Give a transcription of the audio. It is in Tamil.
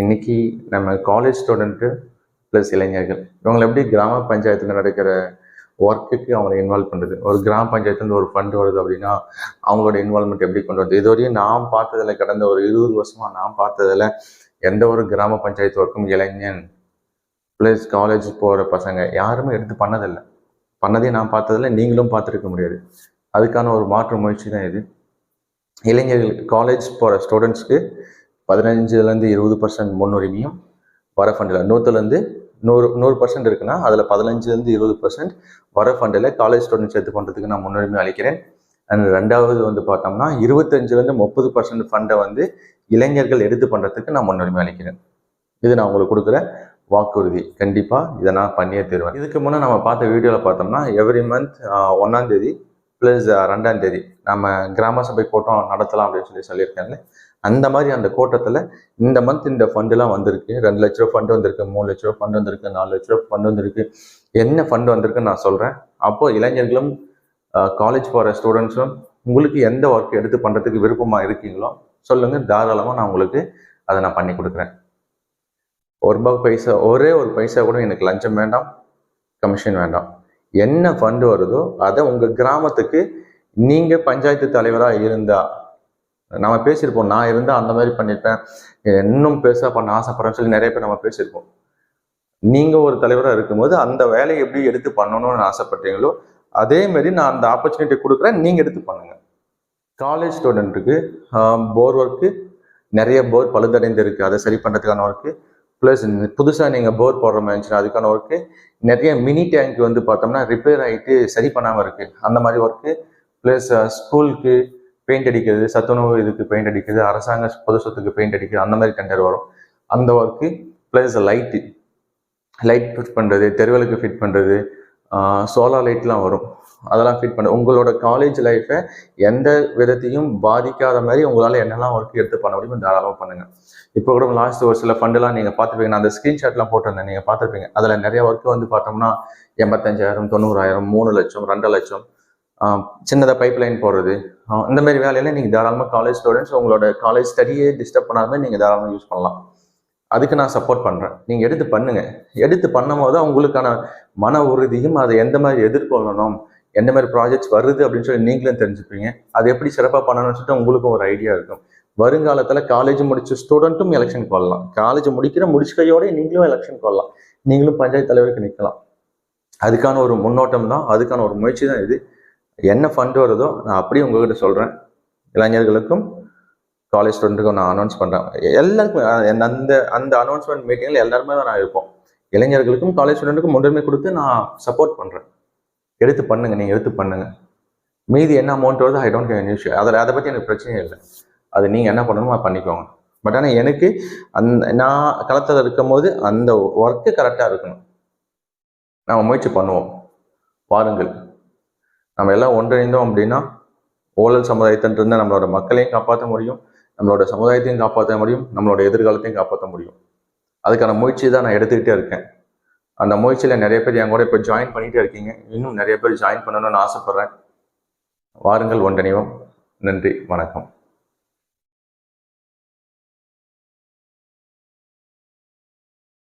இன்னைக்கு நம்ம காலேஜ் ஸ்டூடெண்ட்டு ப்ளஸ் இளைஞர்கள் இவங்களை எப்படி கிராம பஞ்சாயத்தில் நடக்கிற ஒர்க்குக்கு அவங்களை இன்வால்வ் பண்ணுறது ஒரு கிராம பஞ்சாயத்துலேருந்து ஒரு ஃபண்ட் வருது அப்படின்னா அவங்களோட இன்வால்மெண்ட் எப்படி கொண்டு வருது? இதுவரையும் நான் பார்த்ததில் கடந்த ஒரு இருபது வருஷமாக நான் பார்த்ததில் எந்த ஒரு கிராம பஞ்சாயத்து ஒர்க்கும் இளைஞன் ப்ளஸ் காலேஜ் போகிற பசங்க யாருமே எடுத்து பண்ணதில்லை. பண்ணதே நான் பார்த்ததில்ல நீங்களும் பார்த்துருக்க முடியாது. அதுக்கான ஒரு மாற்று முயற்சி தான் இது. இளைஞர்கள் காலேஜ் போகிற ஸ்டூடெண்ட்ஸ்க்கு பதினஞ்சுலேருந்து இருபது பர்சன்ட் முன்னுரிமையும் வர ஃபண்டில் நூற்றுலேருந்து நூறு நூறு பர்சன்ட் இருக்குன்னா அதில் பதினஞ்சுலேருந்து இருபது பர்சன்ட் வர ஃபண்டில் காலேஜ் ஸ்டூடெண்ட்ஸ் எடுத்து பண்ணுறதுக்கு நான் முன்னுரிமை அளிக்கிறேன். அண்ட் ரெண்டாவது வந்து பார்த்தோம்னா இருபத்தஞ்சுலேருந்து முப்பது பர்சன்ட் ஃபண்டை வந்து இளைஞர்கள் எடுத்து பண்ணுறதுக்கு நான் முன்னுரிமை அளிக்கிறேன். இது நான் உங்களுக்கு கொடுக்குற வாக்குறுதி. கண்டிப்பாக இதை நான் பண்ணியே தருவேன். இதுக்கு முன்னே நம்ம பார்த்த வீடியோவில் பார்த்தோம்னா எவ்ரி மந்த் ஒன்றாந்தேதி ப்ளஸ் ரெண்டாம் தேதி நம்ம கிராம சபை கூட்டம் நடத்தலாம் அப்படின்னு சொல்லி சொல்லியிருக்காங்க. அந்த மாதிரி அந்த கூட்டத்தில் இந்த மந்த் இந்த ஃபண்டுலாம் வந்திருக்கு. ரெண்டு லட்ச ரூபா ஃபண்டு வந்திருக்கு மூணு லட்ச ரூபா ஃபண்டு வந்திருக்கு நாலு லட்ச ரூபா ஃபண்டு வந்திருக்கு. என்ன ஃபண்டு வந்திருக்குன்னு நான் சொல்கிறேன் அப்போ இளைஞர்களும் காலேஜ் போகிற ஸ்டூடெண்ட்ஸும் உங்களுக்கு எந்த ஒர்க் எடுத்து பண்ணுறதுக்கு விருப்பமாக இருக்கீங்களோ சொல்லுங்கள் தாராளமாக நான் உங்களுக்கு அதை நான் பண்ணி கொடுக்குறேன். ஒரு ரூபாய் பைசா ஒரே ஒரு பைசா கூட எனக்கு லஞ்சம் வேண்டாம் கமிஷன் வேண்டாம். என்ன ஃபண்டு வருதோ அதை உங்கள் கிராமத்துக்கு நீங்கள் பஞ்சாயத்து தலைவராக இருந்தால் நம்ம பேசியிருப்போம் நான் இருந்தால் அந்த மாதிரி பண்ணியிருப்பேன் இன்னும் பெருசாக பண்ண ஆசைப்படுறேன்னு சொல்லி நிறைய பேர் நம்ம பேசியிருப்போம். நீங்கள் ஒரு தலைவராக இருக்கும்போது அந்த வேலையை எப்படி எடுத்து பண்ணணும்னு ஆசைப்பட்டீங்களோ அதே மாதிரி நான் அந்த ஆப்பர்ச்சுனிட்டி கொடுக்குறேன் நீங்கள் எடுத்து பண்ணுங்கள் காலேஜ் ஸ்டூடெண்ட்டுக்கு போர் ஒர்க்கு நிறைய போர் பழுதடைந்து இருக்குது அதை சரி பண்ணுறதுக்கான ஒர்க்கு ப்ளஸ் புதுசாக நீங்கள் போர் போடுற மாதிரி இருந்துச்சுன்னா அதுக்கான ஒர்க்கு நிறைய மினி டேங்க் வந்து பார்த்தோம்னா ரிப்பேர் ஆகிட்டு சரி பண்ணாமல் இருக்குது அந்த மாதிரி ஒர்க்கு ப்ளஸ் ஸ்கூலுக்கு பெயிண்ட் அடிக்கிறது சத்துணவு இதுக்கு பெயிண்ட் அடிக்கிறது அரசாங்க பொது சொத்துக்கு பெயிண்ட் அடிக்கிறது அந்த மாதிரி டெண்டர் வரும். அந்த work plus light light fit பண்ணுறது தெருவலுக்கு ஃபிட் பண்ணுறது சோலார் லைட்லாம் வரும். அதெல்லாம் ஃபிட் பண்ண. உங்களோட காலேஜ் லைஃப்பை எந்த விதத்தையும் பாதிக்காத மாதிரி உங்களால் என்னெல்லாம் ஒர்க் எடுத்து பண்ண முடியுமோ தாராளமாக பண்ணுங்கள் இப்போ கூட லாஸ்ட் ஒரு சில ஃபண்டெல்லாம் நீங்கள் பார்த்துருப்பீங்க. நான் அந்த ஸ்க்ரீன்ஷாட்லாம் போட்டிருந்தேன். நீங்கள் பார்த்துருப்பீங்க. அதில் நிறைய ஒர்க்கு வந்து பார்த்தோம்னா எண்பத்தஞ்சாயிரம் தொண்ணூறாயிரம் மூணு லட்சம் ரெண்டு லட்சம். சின்னதாக பைப் லைன் போடுறது. இந்த மாதிரி வேலையில நீங்கள் தாராளமாக காலேஜ் ஸ்டூடெண்ட்ஸ் உங்களோட காலேஜ் ஸ்டடியே டிஸ்டர்ப் பண்ணாமல் நீங்கள் தாராளமாக யூஸ் பண்ணலாம். அதுக்கு நான் சப்போர்ட் பண்ணுறேன் நீங்கள் எடுத்து பண்ணுங்கள் எடுத்து பண்ணும் போது உங்களுக்கான மன உறுதியும் அதை எந்த மாதிரி எதிர்கொள்ளணும்? எந்த மாதிரி ப்ராஜெக்ட்ஸ் வருது அப்படின்னு சொல்லி நீங்களும் தெரிஞ்சுப்பீங்க. அது எப்படி சிறப்பாக பண்ணணும்னு சொல்லிட்டு உங்களுக்கும் ஒரு ஐடியா இருக்கும். வருங்காலத்தில் காலேஜ் முடிச்ச ஸ்டூடெண்ட்டும் எலெக்ஷனுக்கு வரலாம். காலேஜ் முடிக்கிற முடிச்சுக்கையோட நீங்களும் எலெக்ஷனுக்கு வரலாம். நீங்களும் பஞ்சாயத்து தலைவருக்கு நிற்கலாம் அதுக்கான ஒரு முன்னோட்டம் தான் அதுக்கான ஒரு முயற்சி தான் இது. என்ன ஃபண்ட் வருதோ நான் அப்படியே உங்ககிட்ட சொல்கிறேன் இளைஞர்களுக்கும் காலேஜ் ஸ்டூடெண்ட்டுக்கும் நான் அனௌன்ஸ் பண்ணுறேன் எல்லாருக்கும் அந்த அந்த அனௌன்ஸ்மெண்ட் மீட்டிங்கில் எல்லாருமே தான் நான் இருப்போம். இளைஞர்களுக்கும் காலேஜ் ஸ்டூடெண்ட்டுக்கும் முன்னுரிமை கொடுத்து நான் சப்போர்ட் பண்ணுறேன் எடுத்து பண்ணுங்க நீங்கள் எடுத்து பண்ணுங்க. மீதி என்ன அமௌண்ட் வருது ஐ டோன்ட் கேன் இஷ்யூ அதில் அதை பற்றி எனக்கு பிரச்சனையே இல்லை. அது நீங்கள் என்ன பண்ணணுமோ பண்ணிக்கோங்க. பட் ஆனால் எனக்கு அந்த நான் களத்தில் இருக்கும் போது அந்த ஒர்க்கு கரெக்டாக இருக்கணும். நம்ம முயற்சி பண்ணுவோம். பாருங்கள் நம்ம எல்லாம் ஒன்றிணைந்தோம் அப்படின்னா ஊழல் சமுதாயத்திலிருந்து நம்மளோட மக்களையும் காப்பாற்ற முடியும். நம்மளோட சமுதாயத்தையும் காப்பாற்ற முடியும். நம்மளோட எதிர்காலத்தையும் காப்பாற்ற முடியும். அதுக்கான முயற்சி தான் நான் எடுத்துக்கிட்டே இருக்கேன். அந்த முயற்சியில் நிறைய பேர் என் கூட இப்போ ஜாயின் பண்ணிகிட்டே இருக்கீங்க. இன்னும் நிறைய பேர் ஜாயின் பண்ணணும்னு ஆசைப்பட்றேன். வாருங்கள் ஒன்றிணைவோம் நன்றி. வணக்கம்.